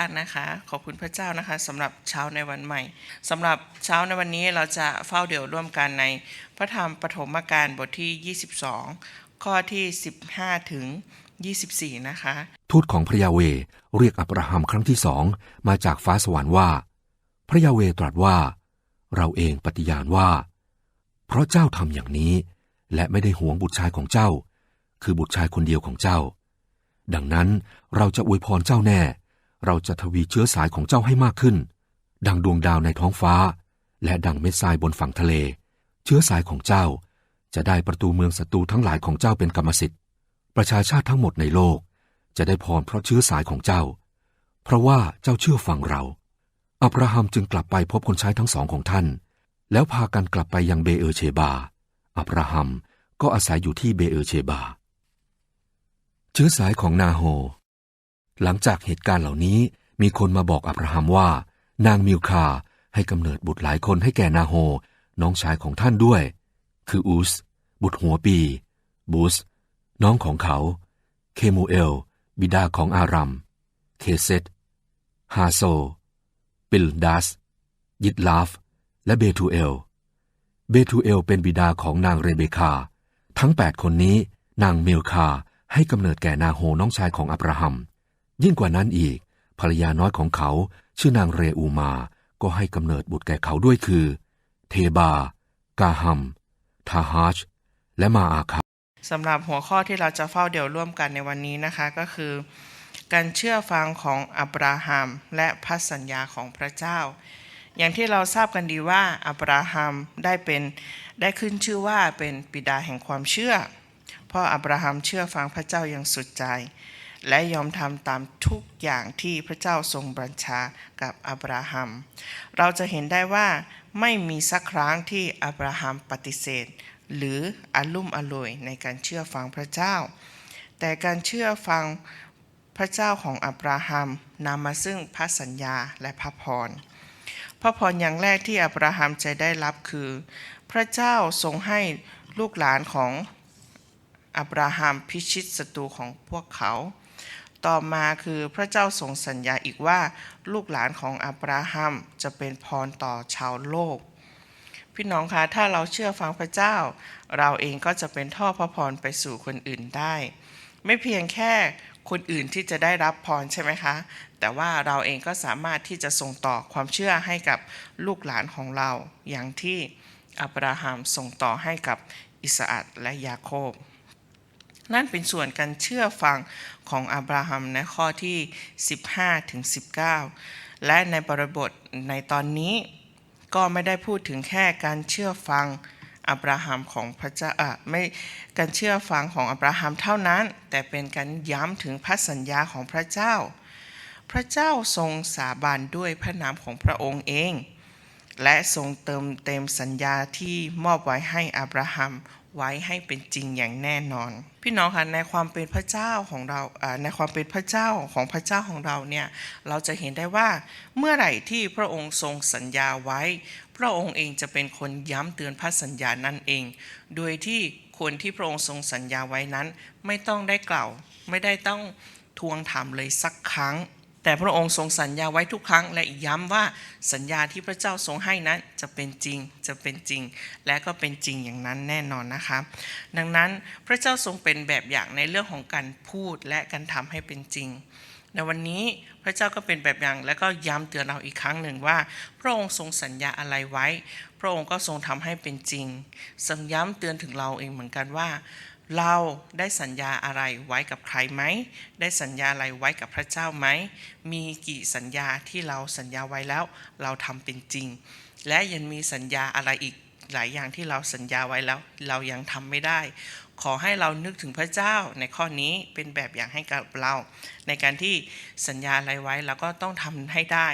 ท่านนะคะ ขอบคุณพระเจ้านะคะสำหรับเช้าในวันใหม่สำหรับเช้าในวันนี้เราจะเฝ้าเดี่ยวร่วมกันใน พระธรรมปฐมกาลบทที่ 22 ข้อที่ 15 ถึง 24 นะคะ ทูตของพระยาเวเรียกอับราฮัมครั้งที่สองมาจากฟ้าสวรรค์ว่า พระยาเวตรัสว่า เราเองปฏิญาณว่า เพราะเจ้าทำอย่างนี้ และไม่ได้หวงบุตรชายของเจ้า คือบุตรชายคนเดียวของเจ้า ดังนั้นเราจะอวยพรเจ้าแน่ เราจะทวีเชื้อสายของเจ้าให้มากขึ้น ดังดวงดาวในท้องฟ้า และดังเม็ดทรายบนฝั่งทะเล เชื้อสายของเจ้า จะได้ประตูเมืองศัตรูทั้งหลายของเจ้าเป็นกรรมสิทธิ์ ประชาชาติทั้งหมดในโลก จะได้พรเพราะเชื้อสายของเจ้า เพราะว่าเจ้าเชื่อฟังเรา อับราฮัมจึงกลับไปพบคนใช้ทั้งสองของท่าน แล้วพากันกลับไปยังเบเออเชบา อับราฮัมก็อาศัยอยู่ที่เบเออเชบา เชื้อสายของนาโฮ หลังจากเหตุการณ์เหล่านี้มีคนมาบอกอับราฮัมว่า นางมิลคาให้กำเนิดบุตรหลายคนให้แก่นาโฮ น้องชายของท่านด้วย คืออุสบุตรหัวปีบุสน้องของเขา เคมูเอล บิดาของอารัม เคเซตฮาโซ ปิลดัส ยิดลาฟ และเบทูเอล เบทูเอลเป็นบิดาของนางเรเบคา ทั้งแปดคนนี้นางเมลคาให้กำเนิดแก่นาโฮน้องชายของอับราฮัม ยิ่งกว่านั้นอีก ภรรยาน้อยของเขาชื่อนางเรอูมา ก็ให้กำเนิดบุตรแก่เขาด้วยคือ เทบา กาฮัม ทาฮัชและมาอาคาสำหรับหัวข้อที่เราจะเฝ้าเดี่ยวร่วมกันในวันนี้นะคะก็คือ การเชื่อฟังของอับราฮัม และพันธสัญญาของพระเจ้า อย่างที่เราทราบกันดีว่าอับราฮัมได้เป็นได้ขึ้นชื่อว่าเป็นบิดาแห่งความเชื่อ เพราะอับราฮัมเชื่อฟังพระเจ้าอย่างสุดใจ และยอมทำตามทุกอย่างที่พระเจ้าทรงบัญชากับอับราฮัม เราจะเห็นได้ว่าไม่มีสักครั้งที่อับราฮัมปฏิเสธ หรืออารุ่มอร่วยในการเชื่อฟังพระเจ้า แต่การเชื่อฟังพระเจ้าของอับราฮัมนำมาซึ่งพระสัญญาและพระพรพระพรอย่างแรกที่อับราฮัมจะได้รับคือ พระเจ้าทรงให้ลูกหลานของ อับราฮัมพิชิตศัตรูของพวกเขา ต่อมาคือพระเจ้าทรงสัญญาอีกว่าลูกหลานของอับราฮัมจะเป็นพรต่อชาวโลก พี่น้องคะถ้าเราเชื่อฟังพระเจ้า เราเองก็จะเป็นท่อพระพรไปสู่คนอื่นได้ ไม่เพียงแค่คนอื่นที่จะได้รับพรใช่ไหมคะ แต่ว่าเราเองก็สามารถที่จะส่งต่อความเชื่อให้กับลูกหลานของเรา อย่างที่อับราฮัมส่งต่อให้กับอิสอัคและยาโคบ นั่นเป็นส่วนการเชื่อฟังของอับราฮัมในข้อที่ 15ถึง19 และในบริบทในตอนนี้ก็ไม่ได้พูดถึงแค่การเชื่อฟังอับราฮัมของพระเจ้าไม่การเชื่อฟังของอับราฮัมเท่านั้น แต่เป็นการย้ำถึงพระสัญญาของพระเจ้า พระเจ้าทรงสาบานด้วยพระนามของพระองค์เอง และทรงเติมเต็มสัญญาที่มอบไว้ให้อับราฮัม ไว้ให้เป็นจริงอย่างแน่นอน พี่น้องคะในความเป็นพระเจ้าของเราในความเป็นพระเจ้าของพระเจ้าของเราเนี่ยเราจะเห็นได้ว่าเมื่อไหร่ที่พระองค์ทรงสัญญาไว้ พระองค์เองจะเป็นคนย้ำเตือนพระสัญญานั่นเอง โดยที่คนที่พระองค์ทรงสัญญาไว้นั้น ไม่ต้องได้กล่าว ไม่ได้ต้องทวงถามเลยสักครั้ง แต่พระองค์ทรงสัญญาไว้ทุกครั้ง และย้ำว่าสัญญาที่พระเจ้าทรงให้นั้นจะเป็นจริงจะเป็นจริง และก็เป็นจริงอย่างนั้นแน่นอนนะคะดังนั้นพระเจ้าทรงเป็นแบบอย่างในเรื่องของการพูดและการทำให้เป็นจริง ในวันนี้พระเจ้าก็เป็นแบบอย่างและก็ย้ำเตือนเราอีกครั้งหนึ่งว่า พระองค์ทรงสัญญาอะไรไว้ พระองค์ก็ทรงทำให้เป็นจริงทรงย้ำเตือนถึงเราเองเหมือนกันว่า เราได้สัญญาอะไรไว้กับใครไหม ได้สัญญาอะไรไว้กับพระเจ้าไหม มีกี่สัญญาที่เราสัญญาไว้แล้ว เราทำเป็นจริง และยังมีสัญญาอะไรอีกหลายอย่างที่เราสัญญาไว้แล้ว เรายังทำไม่ได้ ขอให้เรานึกถึงพระเจ้าในข้อนี้เป็นแบบอย่างให้กับเรา ในการที่สัญญาอะไรไว้เราก็ต้องทำให้ได้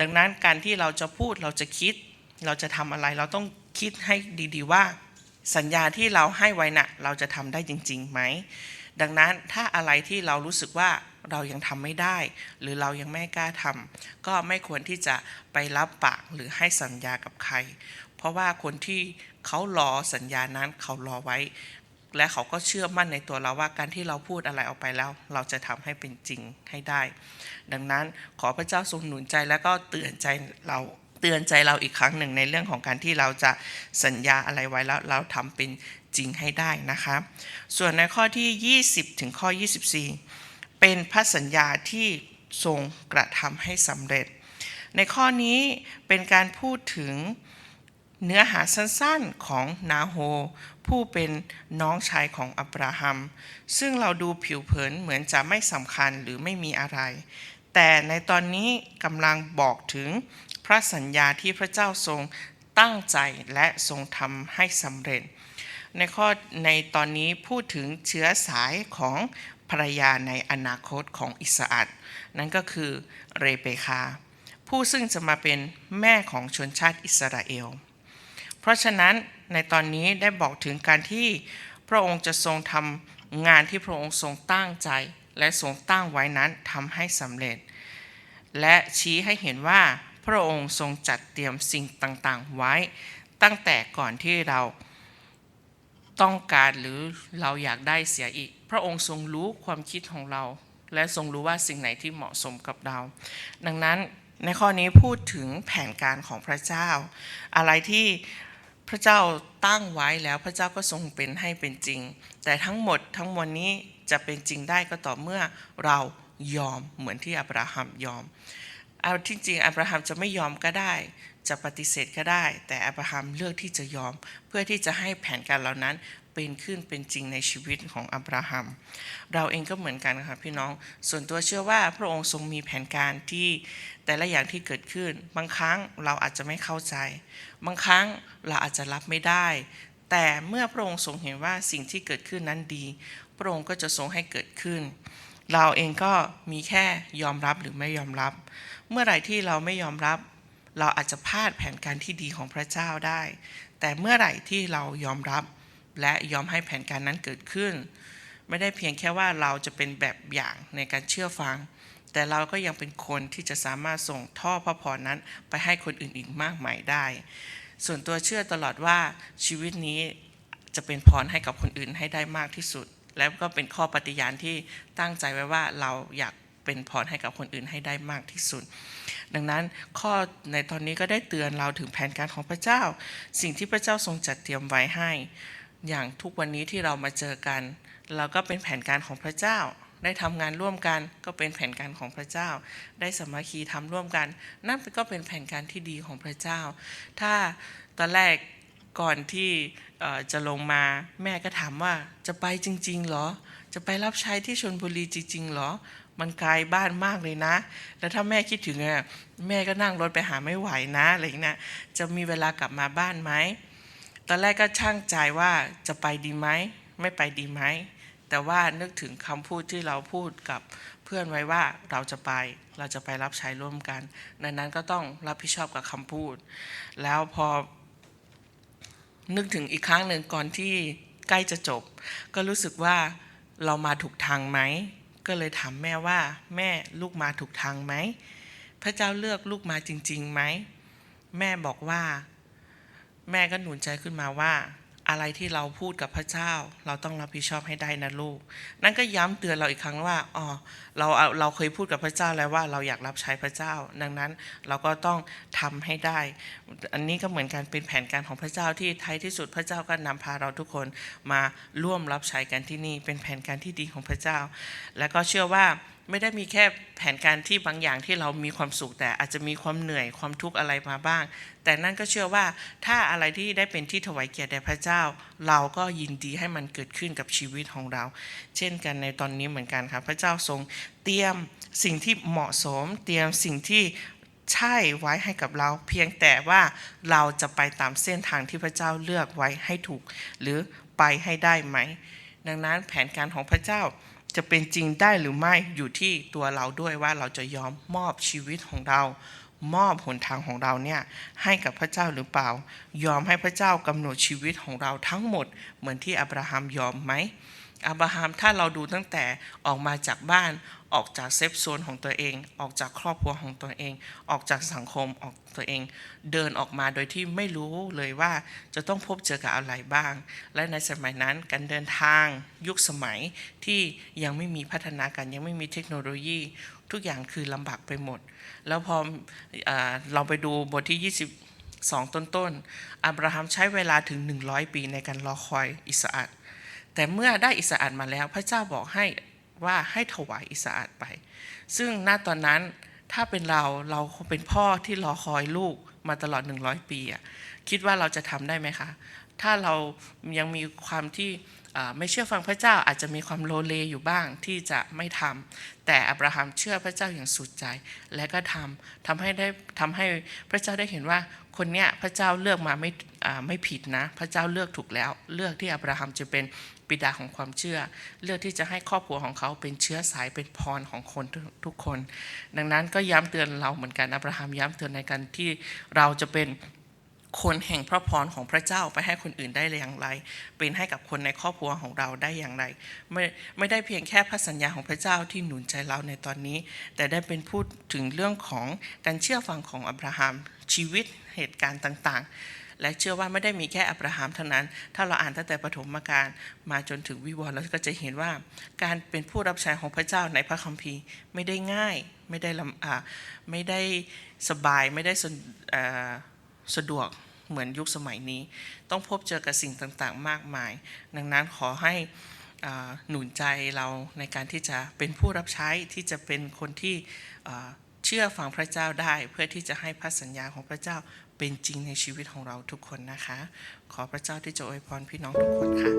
ดังนั้นการที่เราจะพูดเราจะคิด เราจะทำอะไรเราต้องคิดให้ดีๆว่า สัญญาที่เราให้ไว้นะ่ะเราจะทำได้จริงๆไหมดังนั้นถ้าอะไรที่เรารู้สึกว่าเรายังทำไม่ได้ หรือเรายังไม่กล้าทำก็ไม่ควรที่จะไปรับปากหรือให้สัญญากับใคร เพราะว่าคนที่เขารอสัญญานั้นเขารอไว้ และเขาก็เชื่อมั่นในตัวเราว่าการที่เราพูดอะไรออกไปแล้ว เราจะทำให้เป็นจริงให้ได้ ดังนั้นขอพระเจ้าทรงหนุนใจและก็เตือนใจเรา เตือนใจเราอีกครั้งหนึ่งในเรื่องของการที่เราจะสัญญาอะไรไว้แล้วเราทำเป็นจริงให้ได้นะคะส่วนในข้อที่ 20 ถึงข้อ 24 เป็นพระสัญญาที่ทรงกระทำให้สำเร็จ ในข้อนี้เป็นการพูดถึงเนื้อหาสั้นๆของนาโฮ ผู้เป็นน้องชายของอับราฮัม ซึ่งเราดูผิวเผินเหมือนจะไม่สำคัญหรือไม่มีอะไร แต่ในตอนนี้กำลังบอกถึง พระสัญญาที่พระเจ้าทรงตั้งใจและทรงทำให้สำเร็จ ในข้อในตอนนี้พูดถึงเชื้อสายของภรรยาในอนาคตของอิสอัดนั่นก็คือเรเบคา ผู้ซึ่งจะมาเป็นแม่ของชนชาติอิสราเอล เพราะฉะนั้นในตอนนี้ได้บอกถึงการที่พระองค์จะทรงทำงานที่พระองค์ทรงตั้งใจ และทรงตั้งไว้นั้นทำให้สำเร็จ และชี้ให้เห็นว่า พระองค์ทรงจัดเตรียมสิ่งต่างๆ ไว้ ตั้งแต่ก่อนที่เราต้องการหรือเราอยากได้เสียอีก พระองค์ทรงรู้ความคิดของเรา และทรงรู้ว่าสิ่งไหนที่เหมาะสมกับเรา ดังนั้นในข้อนี้พูดถึงแผนการของพระเจ้า อะไรที่พระเจ้าตั้งไว้แล้วพระเจ้าก็ทรงเป็นให้เป็นจริง แต่ทั้งหมดทั้งมวลนี้จะเป็นจริงได้ก็ต่อเมื่อเรายอมเหมือนที่อับราฮัมยอม เอาที่จริงอับราฮัมจะไม่ยอมก็ได้ จะปฏิเสธก็ได้ แต่อับราฮัมเลือกที่จะยอม เพื่อที่จะให้แผนการเหล่านั้นเป็นขึ้นเป็นจริงในชีวิตของอับราฮัม เราเองก็เหมือนกันค่ะพี่น้อง ส่วนตัวเชื่อว่าพระองค์ทรงมีแผนการที่แต่ละอย่างที่เกิดขึ้น บางครั้งเราอาจจะไม่เข้าใจ บางครั้งเราอาจจะรับไม่ได้ แต่เมื่อพระองค์ทรงเห็นว่าสิ่งที่เกิดขึ้นนั้นดี พระองค์ก็จะทรงให้เกิดขึ้น เราเองก็มีแค่ยอมรับหรือไม่ยอมรับ เมื่อไหร่ที่เราไม่ยอมรับ เราอาจจะพลาดแผนการที่ดีของพระเจ้าได้ แต่เมื่อไหร่ที่เรายอมรับและยอมให้แผนการนั้นเกิดขึ้น ไม่ได้เพียงแค่ว่าเราจะเป็นแบบอย่างในการเชื่อฟัง แต่เราก็ยังเป็นคนที่จะสามารถส่งท่อพระพรนั้นไปให้คนอื่นอีกมากมายได้ ส่วนตัวเชื่อตลอดว่าชีวิตนี้จะเป็นพรให้กับคนอื่นให้ได้มากที่สุด แล้วก็เป็นข้อปฏิญาณที่ตั้งใจไว้ว่าเราอยาก เป็นพรให้กับคนอื่นให้ได้มากที่สุด ดังนั้นข้อในตอนนี้ก็ได้เตือนเราถึงแผนการของพระเจ้า สิ่งที่พระเจ้าทรงจัดเตรียมไว้ให้ อย่างทุกวันนี้ที่เรามาเจอกัน เราก็เป็นแผนการของพระเจ้า ได้ทำงานร่วมกันก็เป็นแผนการของพระเจ้า ได้สมัคคีทำร่วมกัน นั่นก็เป็นแผนการที่ดีของพระเจ้า ถ้าตอนแรกก่อนที่จะลงมาแม่ก็ถามว่าจะไปจริงๆหรอ จะไปรับใช้ที่ชนบุรีจริงๆหรอ มันไกลบ้านมากเลยนะ แล้วถ้าแม่คิดถึงอะแม่ก็นั่งรถไปหาไม่ไหวนะอะไรอย่างเงี้ยจะมีเวลากลับมาบ้านไหมตอนแรกก็ช่างใจว่าจะไปดีไหมไม่ไปดีไหมแต่ว่านึกถึงคำพูดที่เราพูดกับเพื่อนไว้ว่าเราจะไปเราจะไปรับใช้ร่วมกันดังนั้นก็ต้องรับผิดชอบกับคำพูด แล้วพอ นึกถึงอีกครั้งหนึ่งก่อนที่ใกล้จะจบ ก็รู้สึกว่าเรามาถูกทางไหม ก็เลยถามแม่ว่า แม่ลูกมาถูกทางไหม พระเจ้าเลือกลูกมาจริงๆไหม แม่บอกว่า แม่ก็หนุนใจขึ้นมาว่า อะไรที่เราพูดกับพระเจ้า เราต้องรับผิดชอบให้ได้นะลูก นั่นก็ย้ำเตือนเราอีกครั้งว่าอ๋อเราเราเคยพูดกับพระเจ้าแล้วว่าเราอยากรับใช้พระเจ้า ดังนั้นเราก็ต้องทำให้ได้ อันนี้ก็เหมือนกันเป็นแผนการของพระเจ้าที่ท้ายที่สุดพระเจ้าก็นำพาเราทุกคนมาร่วมรับใช้กันที่นี่ เป็นแผนการที่ดีของพระเจ้า และก็เชื่อว่าไม่ได้มีแค่แผนการที่บางอย่างที่เรามีความสุข แต่อาจจะมีความเหนื่อยความทุกข์อะไรมาบ้าง แต่นั่นก็เชื่อว่าถ้าอะไรที่ได้เป็นที่ถวายเกียรติแด่พระเจ้า เราก็ยินดีให้มันเกิดขึ้นกับชีวิตของเรา เช่นกันในตอนนี้เหมือนกันครับพระเจ้าทรงเตรียมสิ่งที่เหมาะสม เตรียมสิ่งที่ใช่ไว้ให้กับเรา เพียงแต่ว่าเราจะไปตามเส้นทางที่พระเจ้าเลือกไว้ให้ถูก หรือไปให้ได้ไหม ดังนั้นแผนการของพระเจ้า จะเป็นจริงได้หรือไม่อยู่ที่ตัวเราด้วยว่าเราจะยอมมอบชีวิตของเรา มอบหนทางของเราเนี่ยให้กับพระเจ้าหรือเปล่า ยอมให้พระเจ้ากำหนดชีวิตของเราทั้งหมด เหมือนที่อับราฮัมยอมไหม อับราฮัมถ้าเราดูตั้งแต่ออกมาจากบ้านออกจากเซฟโซนของตัวเอง ออกจากครอบครัวของตัวเอง ออกจากสังคมออกตัวเอง เดินออกมาโดยที่ไม่รู้เลยว่าจะต้องพบเจอกับอะไรบ้าง และในสมัยนั้นการเดินทางยุคสมัยที่ยังไม่มีพัฒนาการยังไม่มีเทคโนโลยี ทุกอย่างคือลำบากไปหมด แล้วพอเอเราไปดูบทที่ 22 ต้นๆอับราฮัมใช้เวลาถึง 100 ปีในการรอคอยอิสอัด แต่เมื่อได้อิสระมาแล้วพระเจ้าบอกให้ว่าให้ถวายอิสระไป ซึ่งณตอนนั้นถ้าเป็นเราเราเป็นพ่อที่รอคอยลูกมาตลอด 100 ปีอะคิดว่าเราจะทำได้ไหมคะ ถ้าเรายังมีความที่ ไม่เชื่อฟังพระเจ้าอาจจะมีความโลเลอยู่บ้างที่จะไม่ทำแต่อับราฮัมเชื่อพระเจ้าอย่างสุดใจ และก็ทำทำให้ได้ทำให้พระเจ้าได้เห็นว่าคนเนี้ยพระเจ้าเลือกมาไม่ไม่ผิดนะ พระเจ้าเลือกถูกแล้ว เลือกที่อับราฮัมจะเป็นบิดาของความเชื่อ เลือกที่จะให้ครอบครัวของเขาเป็นเชื้อสายเป็นพรของคนทุกทุกคน ดังนั้นก็ย้ำเตือนเราเหมือนกันอับราฮัมย้ำเตือนในการที่เราจะเป็น คนแห่งพระพรของพระเจ้าไปให้คนอื่นได้อย่างไร เป็นให้กับคนในครอบครัวของเราได้อย่างไร ไม่ไม่ได้เพียงแค่พระสัญญาของพระเจ้าที่หนุนใจเราในตอนนี้ แต่ได้เป็นพูดถึงเรื่องของการเชื่อฟังของอับราฮัมชีวิตเหตุการณ์ต่างๆ และเชื่อว่าไม่ได้มีแค่อับราฮัมเท่านั้น ถ้าเราอ่านตั้งแต่ปฐมกาลมาจนถึงวิวรณ์เราก็จะเห็นว่า การเป็นผู้รับใช้ของพระเจ้าในพระคัมภีร์ไม่ได้ง่าย ไม่ได้ลำอ่าไม่ได้สบายไม่ได้ สะดวกเหมือนยุคสมัยนี้ ต้องพบเจอกับสิ่งต่างๆ มากมาย ดังนั้นขอให้หนุนใจเราในการที่จะเป็นผู้รับใช้ที่จะเป็นคนที่เชื่อฟังพระเจ้าได้ เพื่อที่จะให้พระสัญญาของพระเจ้าเป็นจริงในชีวิตของเราทุกคนนะคะ ขอพระเจ้าที่จะอวยพรพี่น้องทุกคนค่ะ